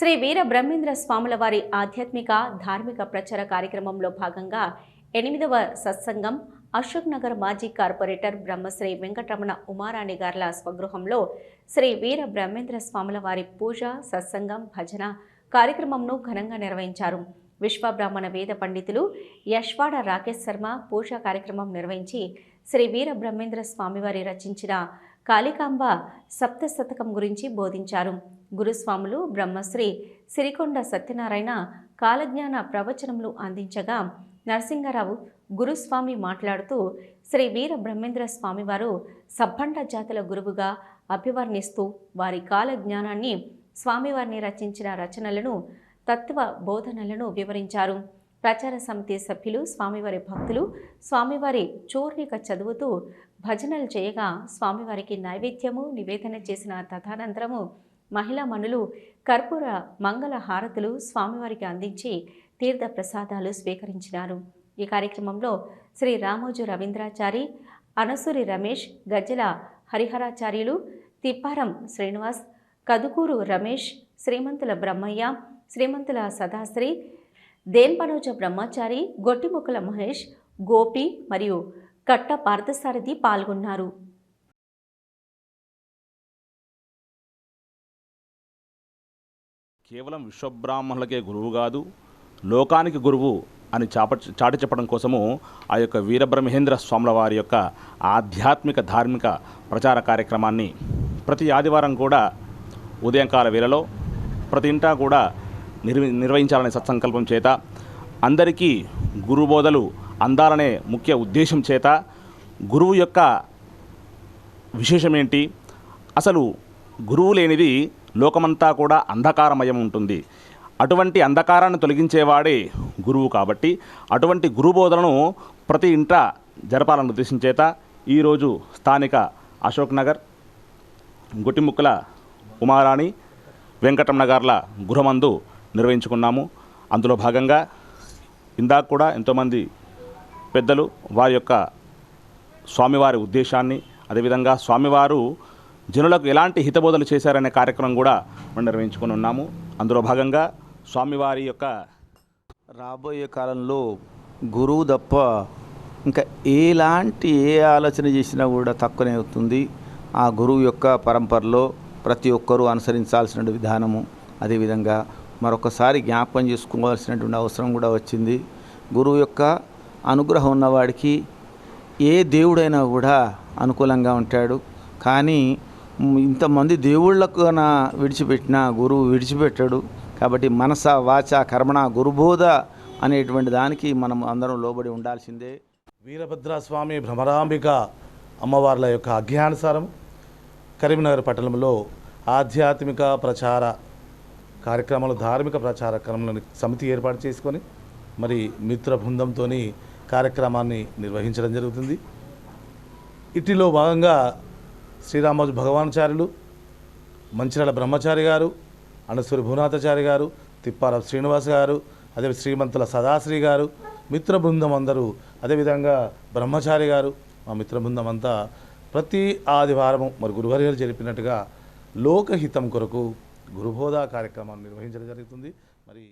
శ్రీ వీర బ్రహ్మేంద్ర స్వాముల వారి ఆధ్యాత్మిక ధార్మిక ప్రచార కార్యక్రమంలో భాగంగా ఎనిమిదవ సత్సంగం అశోక్ నగర్ మాజీ కార్పొరేటర్ బ్రహ్మశ్రీ వెంకటరమణ ఉమారాణి గార్ల స్వగృహంలో శ్రీ వీర బ్రహ్మేంద్ర స్వాముల వారి పూజ సత్సంగం భజన కార్యక్రమంను ఘనంగా నిర్వహించారు. విశ్వబ్రాహ్మణ వేద పండితులు యశ్వాడ రాకేష్ శర్మ పూజా కార్యక్రమం నిర్వహించి శ్రీ వీర బ్రహ్మేంద్ర స్వామివారి రచించిన కాళికాంబ సప్తశతకం గురించి బోధించారు. గురుస్వాములు బ్రహ్మశ్రీ సిరికొండ సత్యనారాయణ కాలజ్ఞాన ప్రవచనములు అందించగా నరసింగరావు గురుస్వామి మాట్లాడుతూ శ్రీ వీర బ్రహ్మేంద్ర స్వామివారు సబ్బండ జాతుల గురువుగా అభివర్ణిస్తూ వారి కాల జ్ఞానాన్ని స్వామివారిని రచించిన రచనలను తత్వ బోధనలను వివరించారు. ప్రచార సమితి సభ్యులు స్వామివారి భక్తులు స్వామివారి చూర్ణిక చదువుతూ భజనలు చేయగా స్వామివారికి నైవేద్యము నివేదన చేసిన తదనంతరము మహిళా మనులు కర్పూర మంగళ హారతులు స్వామివారికి అందించి తీర్థ ప్రసాదాలు స్వీకరించినారు. ఈ కార్యక్రమంలో శ్రీ రామోజు రవీంద్రాచారి అనసూరి రమేష్ గజ్జల హరిహరాచార్యులు తిప్పారం శ్రీనివాస్ కదుకూరు రమేష్ శ్రీమంతుల బ్రహ్మయ్య శ్రీమంతుల సదాశ్రీ దేన్పనోజ బ్రహ్మచారి గొట్టిముక్కల మహేష్ గోపి మరియు కట్ట పార్థసారథి పాల్గొన్నారు. కేవలం విశ్వబ్రాహ్మణులకే గురువు కాదు లోకానికి గురువు అని చాప చాటి చెప్పడం కోసము ఆ యొక్క వీరబ్రహ్మేంద్ర స్వాముల వారి యొక్క ఆధ్యాత్మిక ధార్మిక ప్రచార కార్యక్రమాన్ని ప్రతి ఆదివారం కూడా ఉదయంకాల వేళలో ప్రతి ఇంటా కూడా నిర్వి నిర్వహించాలనే సత్సంకల్పం చేత అందరికీ గురుబోధలు అందాలనే ముఖ్య ఉద్దేశం చేత గురువు యొక్క విశేషం ఏంటి అసలు గురువు లేనిది లోకమంతా కూడా అంధకారమయం ఉంటుంది. అటువంటి అంధకారాన్ని తొలగించేవాడే గురువు కాబట్టి అటువంటి గురు బోధనను ప్రతి ఇంట జరపాలని ఉద్దేశించేత ఈరోజు స్థానిక అశోక్ నగర్ గుటిముక్కల ఉమారాణి వెంకటరమణ గార్ల గృహమందు నిర్వహించుకున్నాము. అందులో భాగంగా ఇందాక కూడా ఎంతోమంది పెద్దలు వారి యొక్క స్వామివారి ఉద్దేశాన్ని అదేవిధంగా స్వామివారు జనులకు ఎలాంటి హితబోధలు చేశారనే కార్యక్రమం కూడా మనం నిర్వహించుకొని ఉన్నాము. అందులో భాగంగా స్వామివారి యొక్క రాబోయే కాలంలో గురువు తప్ప ఇంకా ఎలాంటి ఏ ఆలోచన చేసినా కూడా తక్కువనే అవుతుంది. ఆ గురువు యొక్క పరంపరలో ప్రతి ఒక్కరూ అనుసరించాల్సిన విధానము అదేవిధంగా మరొకసారి జ్ఞాపకం చేసుకోవాల్సినటువంటి అవసరం కూడా వచ్చింది. గురువు యొక్క అనుగ్రహం ఉన్నవాడికి ఏ దేవుడైనా కూడా అనుకూలంగా ఉంటాడు. కానీ ఇంతమంది దేవుళ్ళకు నా విడిచిపెట్టిన గురువు విడిచిపెట్టాడు. కాబట్టి మనస వాచ కర్మణ గురుబోధ అనేటువంటి దానికి మనం అందరం లోబడి ఉండాల్సిందే. వీరభద్రస్వామి భ్రమరాంబిక అమ్మవార్ల యొక్క అజ్ఞానుసారం కరీంనగర్ పట్టణంలో ఆధ్యాత్మిక ప్రచార కార్యక్రమాలు ధార్మిక ప్రచార క్రమంలో సమితి ఏర్పాటు చేసుకొని మరి మిత్ర బృందంతో కార్యక్రమాన్ని నిర్వహించడం జరుగుతుంది. ఇటిలో భాగంగా శ్రీరామోజు భగవానాచార్యులు మంచిరాల బ్రహ్మచారి గారు అనసూరి భూనాథాచారి గారు తిప్పాల శ్రీనివాస్ గారు అదే శ్రీమంతుల సదాశ్రీ గారు మిత్ర బృందం అందరూ అదేవిధంగా బ్రహ్మచారి గారు మా మిత్ర బృందం అంతా ప్రతి ఆదివారము మరి గురువర్యాలు జరిపినట్టుగా లోకహితం కొరకు గురుబోధ కార్యక్రమాన్ని నిర్వహించడం జరుగుతుంది. మరి